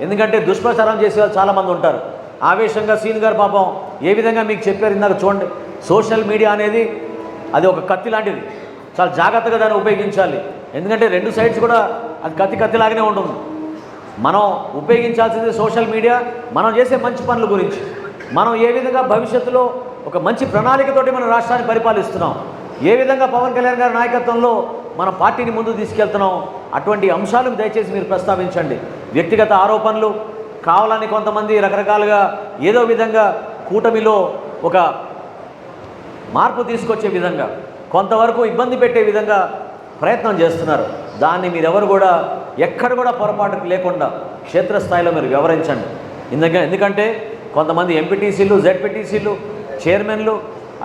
ఎందుకంటే దుష్ప్రచారం చేసే వాళ్ళు చాలామంది ఉంటారు. ఆవేశంగా సీన్ గారు పాపం ఏ విధంగా మీకు చెప్పారు ఇందాక చూడండి. సోషల్ మీడియా అనేది అది ఒక కత్తి లాంటిది. చాలా జాగ్రత్తగా దాన్ని ఉపయోగించాలి. ఎందుకంటే రెండు సైడ్స్ కూడా అది కత్తి కత్తిలాగానే ఉంటుంది. మనం ఉపయోగించాల్సింది సోషల్ మీడియా మనం చేసే మంచి పనుల గురించి. మనం ఏ విధంగా భవిష్యత్తులో ఒక మంచి ప్రణాళికతోటి మన రాష్ట్రాన్ని పరిపాలిస్తున్నాం. ఏ విధంగా పవన్ కళ్యాణ్ గారి నాయకత్వంలో మన పార్టీని ముందు తీసుకెళ్తున్నాం. అటువంటి అంశాలను దయచేసి మీరు ప్రస్తావించండి. వ్యక్తిగత ఆరోపణలు కావాలని కొంతమంది రకరకాలుగా ఏదో విధంగా కూటమిలో ఒక మార్పు తీసుకొచ్చే విధంగా కొంతవరకు ఇబ్బంది పెట్టే విధంగా ప్రయత్నం చేస్తున్నారు. దాన్ని మీరెవరు కూడా ఎక్కడ కూడా పొరపాటుకు లేకుండా క్షేత్రస్థాయిలో మీరు వివరించండి. ఎందుకంటే ఎందుకంటే కొంతమంది ఎంపీటీసీలు జెడ్పీటీసీలు చైర్మన్లు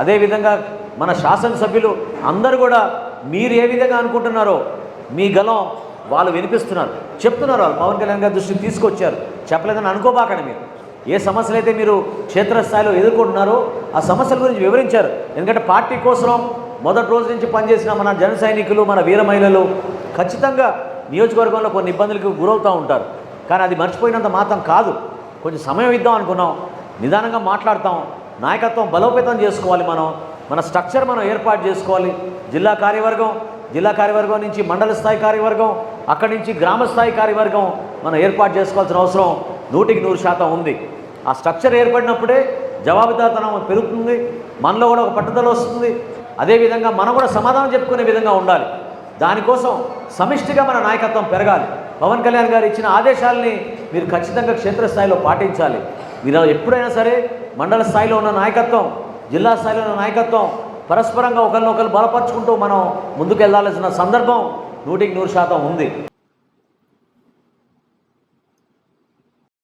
అదేవిధంగా మన శాసనసభ్యులు అందరూ కూడా మీరు ఏ విధంగా అనుకుంటున్నారో మీ గలం వాళ్ళు వినిపిస్తున్నారు. చెప్తున్నారు వాళ్ళు. పవన్ కళ్యాణ్ గారి దృష్టికి తీసుకొచ్చారు. చెప్పలేదని అనుకోబాకండి మీరు. ఏ సమస్యలు అయితే మీరు క్షేత్రస్థాయిలో ఎదుర్కొంటున్నారో ఆ సమస్యల గురించి వివరించారు. ఎందుకంటే పార్టీ కోసం మొదటి రోజు నుంచి పనిచేసిన మన జన సైనికులు మన వీర మహిళలు ఖచ్చితంగా నియోజకవర్గంలో కొన్ని ఇబ్బందులకు గురవుతూ ఉంటారు. కానీ అది మర్చిపోయినంత మాత్రం కాదు. కొంచెం సమయం ఇద్దాం అనుకున్నాం. నిదానంగా మాట్లాడతాం. నాయకత్వం బలోపేతం చేసుకోవాలి మనం. మన స్ట్రక్చర్ మనం ఏర్పాటు చేసుకోవాలి. జిల్లా కార్యవర్గం జిల్లా కార్యవర్గం నుంచి మండల స్థాయి కార్యవర్గం అక్కడి నుంచి గ్రామ స్థాయి కార్యవర్గం మనం ఏర్పాటు చేసుకోవాల్సిన అవసరం నూటికి నూరు శాతం ఉంది. ఆ స్ట్రక్చర్ ఏర్పడినప్పుడే జవాబుదాతనం పెరుగుతుంది మనలో కూడా ఒక పట్టుదల వస్తుంది. అదేవిధంగా మనం కూడా సమాధానం చెప్పుకునే విధంగా ఉండాలి. దానికోసం సమిష్టిగా మన నాయకత్వం పెరగాలి. పవన్ కళ్యాణ్ గారు ఇచ్చిన ఆదేశాలని మీరు ఖచ్చితంగా క్షేత్రస్థాయిలో పాటించాలి. మీరు ఎప్పుడైనా సరే మండల స్థాయిలో ఉన్న నాయకత్వం జిల్లా స్థాయిలో నాయకత్వం పరస్పరంగా ఒకరినొకరు బలపరుచుకుంటూ మనం ముందుకు వెళ్ళాల్సిన సందర్భం నూటికి నూరు శాతం ఉంది.